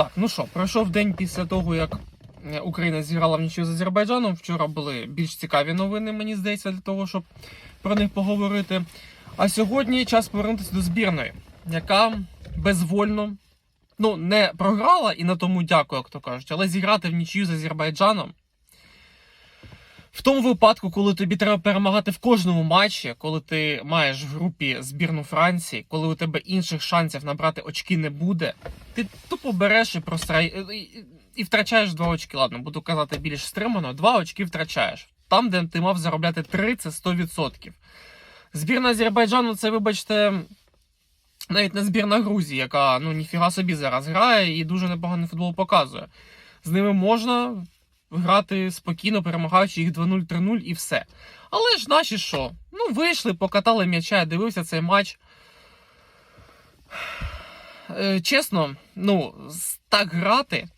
Так, ну що, пройшов день після того, як е, Україна зіграла в нічию з Азербайджаном. Вчора були більш цікаві новини, мені здається, для того, щоб про них поговорити. А сьогодні час повернутися до збірної, яка безвольно ну, не програла і на тому дякую, як то кажуть, але зіграти в нічию з Азербайджаном. В тому випадку, коли тобі треба перемагати в кожному матчі, коли ти маєш в групі збірну Франції, коли у тебе інших шансів набрати очки не буде, ти тупо береш і прострай... і- втрачаєш два очки. Ладно, буду казати більш стримано, два очки втрачаєш. Там, де ти мав заробляти 3, це 100%. Збірна Азербайджану, це, вибачте, навіть не збірна Грузії, яка ну ніфіга собі зараз грає і дуже непоганий футбол показує. З ними можна грати спокійно, перемагаючи їх 2-0, 3-0 і все. Але ж наші що? Ну, вийшли, покатали м'яча, дивився цей матч. Е, чесно, ну, так грати,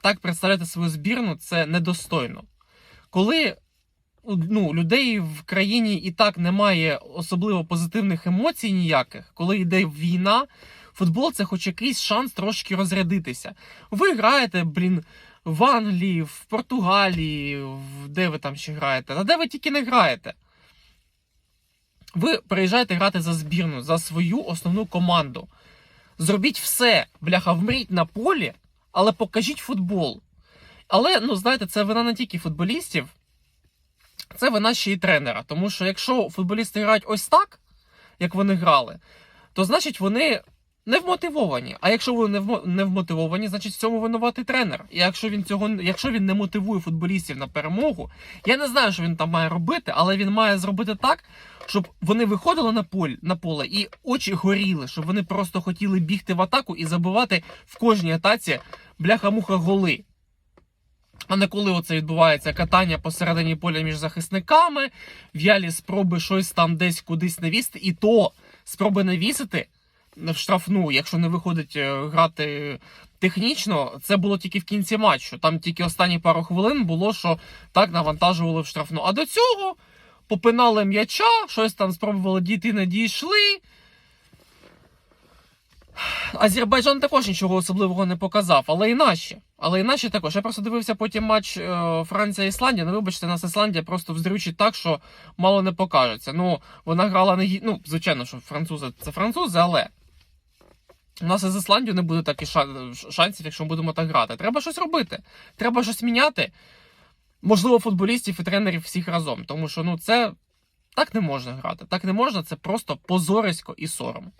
так представляти свою збірну, це недостойно. Коли ну, людей в країні і так немає особливо позитивних емоцій ніяких, коли йде війна, футбол це хоч якийсь шанс трошки розрядитися. Ви граєте, блін, в Англії, в Португалії, де ви там ще граєте? Та де ви тільки не граєте? Ви приїжджаєте грати за збірну, за свою основну команду. Зробіть все, бляха, вмріть на полі, але покажіть футбол. Але, ну, знаєте, це вина не тільки футболістів, це вина ще й тренера. Тому що якщо футболісти грають ось так, як вони грали, то значить вони не вмотивовані. А якщо вони не вмотивовані, значить в цьому винуватий тренер. І якщо він цього якщо він не мотивує футболістів на перемогу, я не знаю, що він там має робити, але він має зробити так, щоб вони виходили на поле, на поле і очі горіли, щоб вони просто хотіли бігти в атаку і забивати в кожній атаці бляха-муха голи. А не коли оце відбувається катання посередині поля між захисниками, в'ялі спроби щось там десь кудись навісти, і то спроби навісити в штрафну, якщо не виходить е, грати технічно, це було тільки в кінці матчу. Там тільки останні пару хвилин було, що так навантажували в штрафну. А до цього попинали м'яча, щось там спробували дійти, не дійшли. Азербайджан також нічого особливого не показав, але і наші. Але і наші також. Я просто дивився потім матч е, Франція-Ісландія. Ну, вибачте, нас Ісландія просто вздрючить так, що мало не покажеться. Ну, вона грала не Ну, звичайно, що французи це французи, але у нас із Ісландією не буде таких шансів, якщо ми будемо так грати. Треба щось робити. Треба щось міняти. Можливо, футболістів і тренерів всіх разом. Тому що ну це так не можна грати. Так не можна, це просто позорисько і сором.